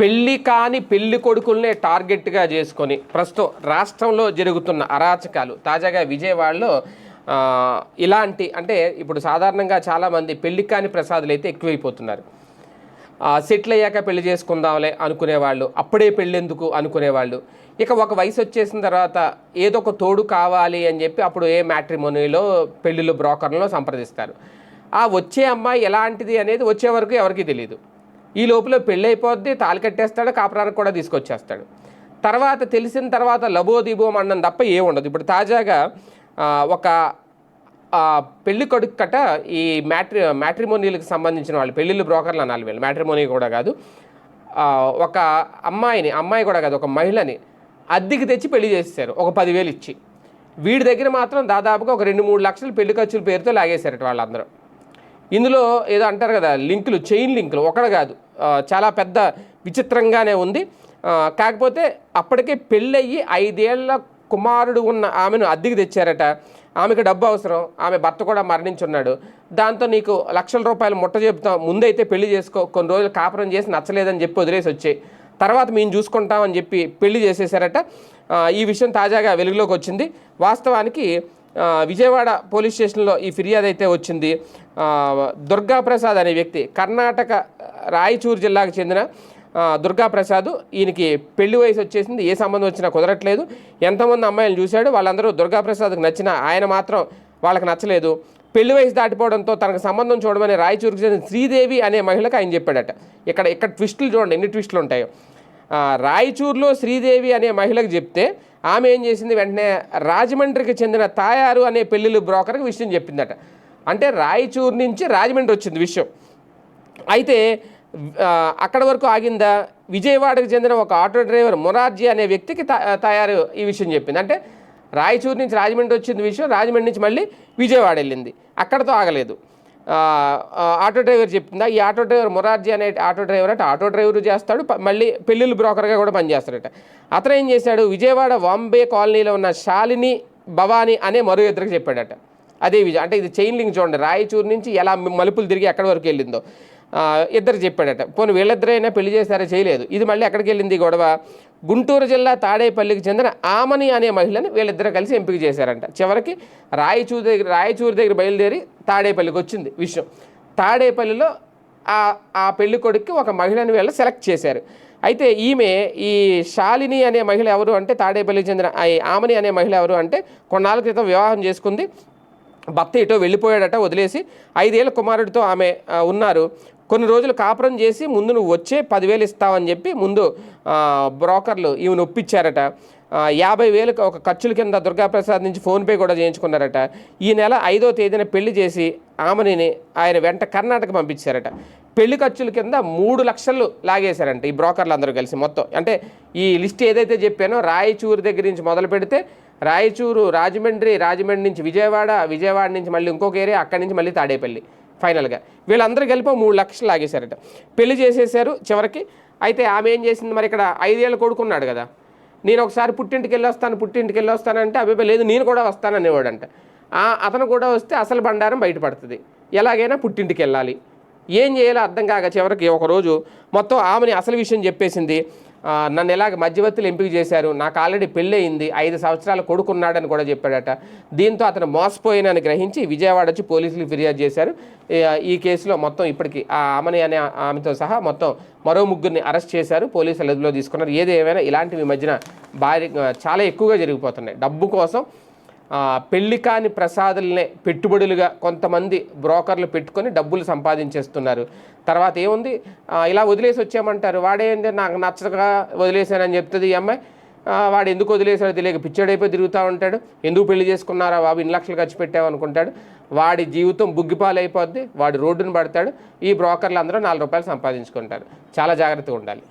పెళ్ళి కాని పెళ్ళి కొడుకుల్నే టార్గెట్గా చేసుకొని ప్రస్తుతం రాష్ట్రంలో జరుగుతున్న అరాచకాలు. తాజాగా విజయవాడలో ఇలాంటి అంటే ఇప్పుడు సాధారణంగా చాలామంది పెళ్ళి కాని ప్రసాదులు అయితే ఎక్కువైపోతున్నారు. సెటిల్ అయ్యాక పెళ్ళి చేసుకుందాంలే అనుకునేవాళ్ళు అప్పుడే పెళ్ళెందుకు అనుకునేవాళ్ళు ఇక ఒక వయసు వచ్చేసిన తర్వాత ఏదో ఒక తోడు కావాలి అని చెప్పి అప్పుడు ఏ మ్యాట్రిమోనీలో పెళ్ళిళ్ళు బ్రోకర్లో సంప్రదిస్తారు. ఆ వచ్చే అమ్మాయి ఎలాంటిది అనేది వచ్చే వరకు ఎవరికీ తెలియదు ఈ లోపల పెళ్ళి అయిపోద్ది తాళి కట్టేస్తాడు కాపురానికి కూడా తీసుకొచ్చేస్తాడు. తర్వాత తెలిసిన తర్వాత లబోదీబోం అన్నం తప్ప ఏ ఉండదు. ఇప్పుడు తాజాగా ఒక పెళ్ళి కొడుకు కట ఈ మ్యాట్రి మ్యాట్రిమోనీలకు సంబంధించిన వాళ్ళు పెళ్ళిళ్ళు బ్రోకర్లు అనాలి వీళ్ళు. మ్యాట్రిమోనీ కూడా కాదు. ఒక అమ్మాయిని అమ్మాయి కూడా కాదు ఒక మహిళని అద్దెకి తెచ్చి పెళ్ళి చేసేసారు ఒక పదివేలు ఇచ్చి. వీడి దగ్గర మాత్రం దాదాపుగా ఒక రెండు మూడు లక్షలు పెళ్ళి ఖర్చుల పేరుతో లాగేశారట వాళ్ళందరూ. ఇందులో ఏదో అంటారు కదా లింకులు చైన్ లింకులు ఒకటి కాదు. చాలా పెద్ద విచిత్రంగానే ఉంది. కాకపోతే అప్పటికే పెళ్ళయ్యి ఐదేళ్ళ కుమారుడు ఉన్న ఆమెను అద్దెకి తెచ్చారట. ఆమెకు డబ్బు అవసరం. ఆమె భర్త కూడా మరణించున్నాడు. దాంతో నీకు లక్షల రూపాయలు ముట్ట చెబుతాం ముందైతే పెళ్ళి చేసుకో కొన్ని రోజులు కాపురం చేసి నచ్చలేదని చెప్పి వదిలేసి వచ్చాయి తర్వాత మేము చూసుకుంటామని చెప్పి పెళ్ళి చేసేసారట. ఈ విషయం తాజాగా వెలుగులోకి వచ్చింది. వాస్తవానికి విజయవాడ పోలీస్ స్టేషన్లో ఈ ఫిర్యాదు అయితే వచ్చింది. దుర్గాప్రసాద్ అనే వ్యక్తి కర్ణాటక రాయచూరు జిల్లాకు చెందిన దుర్గాప్రసాద్ దుర్గా ప్రసాద్ ఈయనకి పెళ్ళి వయసు వచ్చేసింది. ఏ సంబంధం వచ్చినా కుదరట్లేదు. ఎంతమంది అమ్మాయిలు చూశాడు? వాళ్ళందరూ దుర్గాప్రసాద్కి నచ్చిన ఆయన మాత్రం వాళ్ళకి నచ్చలేదు. పెళ్ళి వయసు దాటిపోవడంతో తనకు సంబంధం చూడమని రాయచూరుకు చెందిన శ్రీదేవి అనే మహిళకు ఆయన చెప్పాడట. ఇక్కడ ఇక్కడ ట్విస్టులు చూడండి ఎన్ని ట్విస్టులు ఉంటాయో. రాయచూరులో శ్రీదేవి అనే మహిళకు చెప్తే ఆమె ఏం చేసింది? వెంటనే రాజమండ్రికి చెందిన తాయారు అనే పెళ్ళిళ్ళు బ్రోకర్కి విషయం చెప్పిందట. అంటే రాయచూరు నుంచి రాజమండ్రి వచ్చింది విషయం. అయితే అక్కడ వరకు ఆగిందా? విజయవాడకు చెందిన ఒక ఆటో డ్రైవర్ మొరార్జీ అనే వ్యక్తికి తా- తయారు ఈ విషయం చెప్పింది. అంటే రాయచూరు నుంచి రాజమండ్రి వచ్చింది విషయం రాజమండ్రి నుంచి మళ్ళీ విజయవాడ వెళ్ళింది. అక్కడతో ఆగలేదు. ఆటో డ్రైవర్ చెప్తుందా ఈ ఆటో డ్రైవర్ మొరార్జీ అనే ఆటో డ్రైవర్ అంటే ఆటో డ్రైవర్ చేస్తాడు మళ్ళీ పెళ్ళిళ్ళు బ్రోకర్గా కూడా పనిచేస్తాడట. అతను ఏం చేశాడు? విజయవాడ వాంబే కాలనీలో ఉన్న శాలిని భవాని అనే మరో ఇద్దరికి చెప్పాడట. అదే విజయ అంటే ఇది చైన్ లింక్ చూడండి రాయచూరు నుంచి ఎలా మలుపులు తిరిగి ఎక్కడి వరకు వెళ్ళిందో. ఇద్దరు చెప్పాడట పోనీ వీళ్ళిద్దరైనా పెళ్ళి చేశారా? చేయలేదు. ఇది మళ్ళీ ఎక్కడికి వెళ్ళింది గొడవ? గుంటూరు జిల్లా తాడేపల్లికి చెందిన ఆమని అనే మహిళని వీళ్ళిద్దరూ కలిసి ఎంపిక చేశారంట. చివరికి రాయచూరు దగ్గర రాయచూరు దగ్గర బయలుదేరి తాడేపల్లికి వచ్చింది విషయం. తాడేపల్లిలో ఆ ఆ పెళ్ళి కొడుక్కి ఒక మహిళని వీళ్ళు సెలెక్ట్ చేశారు. అయితే ఈమె ఈ శాలిని అనే మహిళ ఎవరు అంటే తాడేపల్లికి చెందిన ఆమని అనే మహిళ ఎవరు అంటే కొన్నాళ్ళ క్రితం వివాహం చేసుకుంది. భర్త ఇటో వెళ్ళిపోయాడట వదిలేసి ఐదేళ్ళ కుమారుడితో ఆమె ఉన్నారు. కొన్ని రోజులు కాపురం చేసి ముందు నువ్వు వచ్చే పదివేలు ఇస్తావని చెప్పి ముందు బ్రోకర్లు ఈమెను ఒప్పించారట. యాభై వేలు ఒక ఖర్చుల కింద దుర్గాప్రసాద్ నుంచి ఫోన్పే కూడా చేయించుకున్నారట. ఈ నెల ఐదో తేదీన పెళ్ళి చేసి ఆమెని ఆయన వెంట కర్ణాటక పంపించారట. పెళ్ళి ఖర్చుల కింద మూడు లక్షలు లాగేశారంట ఈ బ్రోకర్లు అందరూ కలిసి మొత్తం. అంటే ఈ లిస్ట్ ఏదైతే చెప్పానో రాయచూరు దగ్గర నుంచి మొదలు పెడితే రాయచూరు రాజమండ్రి రాజమండ్రి నుంచి విజయవాడ విజయవాడ నుంచి మళ్ళీ ఇంకొక ఏరియా అక్కడి నుంచి మళ్ళీ తాడేపల్లి. ఫైనల్గా. వీళ్ళందరూ కలిపి మూడు లక్షలు లాగేశారట. పెళ్ళి చేసేసారు చివరికి. అయితే ఆమె ఏం చేసింది మరి ఇక్కడ? ఐదేళ్ళు కొడుకున్నాడు కదా. నేను ఒకసారి పుట్టింటికి వెళ్ళి వస్తాను పుట్టింటికి వెళ్ళి వస్తానంటే అబ్బాయి లేదు నేను కూడా వస్తాను అనేవాడంట. అతను కూడా వస్తే అసలు బండారం బయటపడుతుంది. ఎలాగైనా పుట్టింటికి వెళ్ళాలి. ఏం చేయాలో అర్థం కాక చివరికి ఒకరోజు మొత్తం ఆమెని అసలు విషయం చెప్పేసింది. నన్ను ఎలాగ మధ్యవర్తులు ఎంపిక చేశారు? నాకు ఆల్రెడీ పెళ్ళయింది. ఐదు సంవత్సరాల కొడుకున్నాడని కూడా చెప్పాడట. దీంతో అతను మోసపోయినని గ్రహించి విజయవాడ వచ్చి పోలీసులు ఫిర్యాదు చేశారు. ఈ- కేసులో మొత్తం ఇప్పటికి ఆ ఆమెని అనే ఆమెతో సహా మొత్తం మరో ముగ్గురిని అరెస్ట్ చేశారు. పోలీసులు అదుపులో తీసుకున్నారు. ఏది ఏమైనా ఇలాంటివి మధ్యన భారీ చాలా ఎక్కువగా జరిగిపోతున్నాయి. డబ్బు కోసం పెళ్ళి కాని ప్రసాదులనే పెట్టుబడులుగా కొంతమంది బ్రోకర్లు పెట్టుకొని డబ్బులు సంపాదించేస్తున్నారు. తర్వాత ఏముంది? ఇలా వదిలేసి వచ్చామంటారు వాడేంటి నాకు నచ్చక వదిలేశానని చెప్తుంది ఈ అమ్మాయి. వాడు ఎందుకు వదిలేశాడో తెలియక పిచ్చాడైపోయి తిరుగుతూ ఉంటాడు. ఎందుకు పెళ్ళి చేసుకున్నారా బాబు? ఇన్ని లక్షలు ఖర్చు పెట్టావు అనుకుంటాడు వాడి జీవితం బుగ్గిపాలైపోద్ది. వాడు రోడ్డును పడతాడు. ఈ బ్రోకర్లు అందరూ నాలుగు రూపాయలు సంపాదించుకుంటారు. చాలా జాగ్రత్తగా ఉండాలి.